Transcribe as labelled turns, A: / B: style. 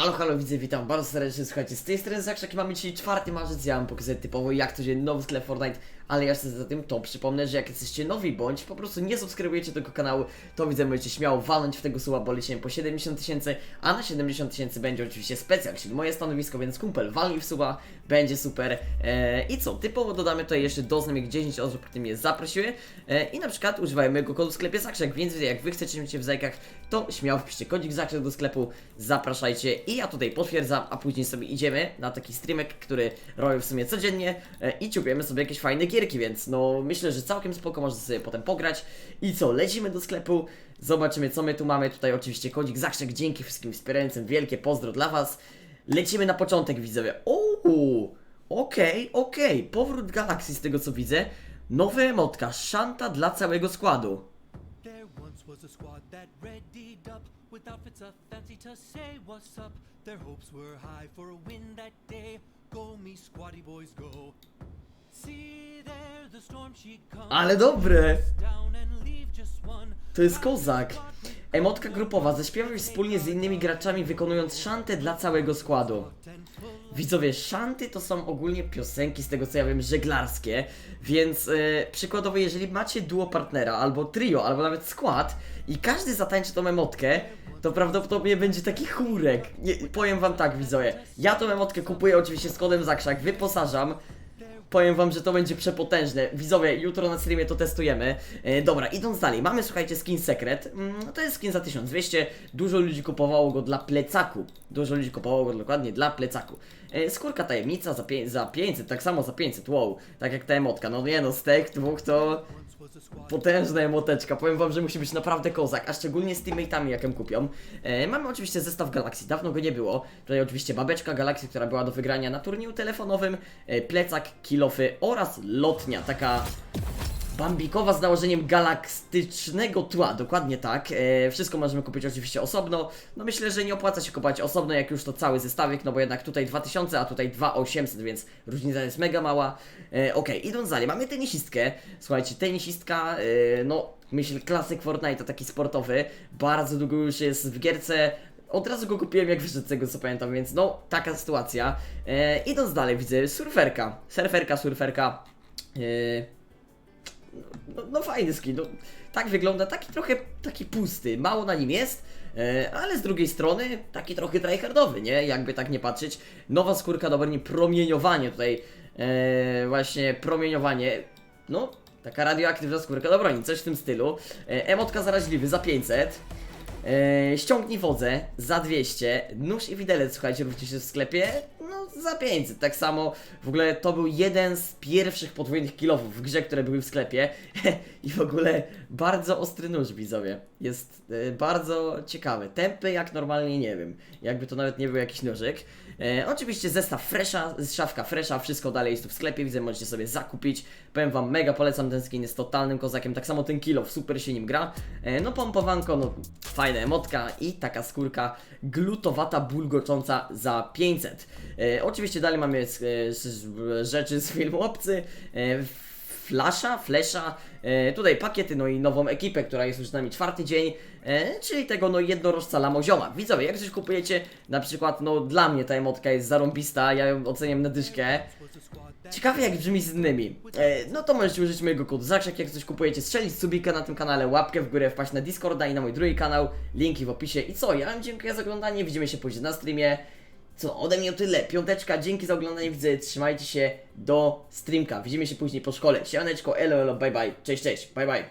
A: Halo, halo, widzę, witam bardzo serdecznie, słuchajcie, z tej strony Zakrzak i mamy dzisiaj 4 marzec, ja mam pokazać typowo jak to dzień nowy sklep Fortnite, ale jeszcze za tym to przypomnę, że jak jesteście nowi, bądź po prostu nie subskrybujecie tego kanału, to widzę, możecie śmiało walnąć w tego suba, bo lecimy po 70 tysięcy, a na 70 tysięcy będzie oczywiście specjal, czyli moje stanowisko, więc kumpel, walnij w suba, będzie super. Eee, I co, typowo dodamy tutaj jeszcze do znajomych 10 osób, które mnie zaprosiły eee, i na przykład używają mojego kodu w sklepie Zakrzak, więc jak wy chcecie mieć w zajkach, to śmiało wpiszcie kodzik Zakrzak do sklepu, zapraszajcie i ja tutaj potwierdzam, a później sobie idziemy na taki streamek, który robię w sumie codziennie e, i ciupiemy sobie jakieś fajne gierki, więc no myślę, że całkiem spoko można sobie potem pograć. I co, lecimy do sklepu, zobaczymy co my tu mamy, tutaj oczywiście kodzik Zakrzak, dzięki wszystkim wspierającym, wielkie pozdro dla Was. Lecimy na początek widzowie, ooo, okej, okej, powrót Galaxy z tego co widzę, nowa emotka, szanta dla całego składu.
B: There once was a squad that with outfits fancy to say what's up. Their hopes were high for a win that day. Go me squatty boys go. See there the storm she comes
A: Ale dobre! To jest kozak. Emotka grupowa. Zaśpiewaj wspólnie z innymi graczami, wykonując szantę dla całego składu. Widzowie, szanty to są ogólnie piosenki, z tego co ja wiem, żeglarskie, więc e, przykładowo, jeżeli macie duo partnera, albo trio, albo nawet skład i każdy zatańczy tą emotkę, to prawdopodobnie będzie taki chórek. Nie, powiem wam tak, widzowie, ja tą emotkę kupuję oczywiście z kodem Zakrzak, wyposażam, Powiem wam, że to będzie przepotężne. Widzowie, jutro na streamie to testujemy. E, dobra, idąc dalej, mamy słuchajcie skin sekret. Mm, to jest skin za 1200. Dużo ludzi kupowało go dla plecaku. Dużo ludzi kupowało go dokładnie dla plecaku. E, skórka tajemnica za, za 500, tak samo za 500, wow. Tak jak ta emotka. No nie no, z tych dwóch to potężna emoteczka. Powiem wam, że musi być naprawdę kozak, a szczególnie z teammate'ami, jak ją kupią. E, mamy oczywiście zestaw Galaxy, dawno go nie było. Tutaj oczywiście babeczka Galaxy, która była do wygrania na turnieju telefonowym, e, plecak, kilofy oraz lotnia, taka bambikowa z nałożeniem galaktycznego tła, dokładnie tak. E, wszystko możemy kupić oczywiście osobno. No myślę, że nie opłaca się kupować osobno, jak już to cały zestawik, no bo jednak tutaj 2000, a tutaj 2800, więc różnica jest mega mała. E, Okej, idąc dalej, mamy tenisistkę. Słuchajcie, tenisistka, e, no myślę klasyk Fortnite, taki sportowy. Bardzo długo już jest w gierce. Od razu go kupiłem jak wyszedł z tego co pamiętam, więc no taka sytuacja. E, idąc dalej, widzę surferka. Surferka, surferka. E, no, no fajny skin, no, tak wygląda, taki trochę, taki pusty, mało na nim jest, e, ale z drugiej strony taki trochę tryhardowy, nie, jakby tak nie patrzeć. Nowa skórka, nie promieniowanie tutaj, e, właśnie promieniowanie, no, taka radioaktywna skórka do broni, coś w tym stylu. E, emotka zaraźliwy za 500. E, ściągnij wodze za 200, nóż i widelec, słuchajcie, również w sklepie, za 500, tak samo, w ogóle to był jeden z pierwszych podwójnych kilofów w grze, które były w sklepie i w ogóle bardzo ostry nóż, widzowie, jest e, bardzo ciekawy, tępy jak normalnie, nie wiem, jakby to nawet nie był jakiś nożyk. E, oczywiście zestaw Fresha, szafka Fresha, wszystko dalej jest tu w sklepie, widzę, możecie sobie zakupić. Powiem wam, mega polecam ten skin, jest totalnym kozakiem, tak samo ten kilof, super się nim gra. E, no pompowanko, no fajna emotka i taka skórka glutowata, bulgocząca za 500. E, oczywiście dalej mamy e, s- rzeczy z filmu Obcy, e, Flasha, Flesza, e, tutaj pakiety, no i nową ekipę, która jest już z nami czwarty dzień, e, czyli tego no jednorożca Lamozioma. Widzowie, jak coś kupujecie, na przykład, no dla mnie ta emotka jest zarąbista, ja ją oceniam na dyszkę. Ciekawe jak brzmi z innymi. E, no to możecie użyć mojego kodu Zakrzak, jak coś kupujecie, strzelić subika na tym kanale, łapkę w górę, wpaść na Discorda i na mój drugi kanał, linki w opisie. I co, ja wam dziękuję za oglądanie, widzimy się później na streamie. Co, ode mnie tyle, piąteczka, dzięki za oglądanie, widzę, trzymajcie się do streamka, widzimy się później po szkole. Siemaneczko, elo, elo, bye bye, cześć, cześć, bye bye.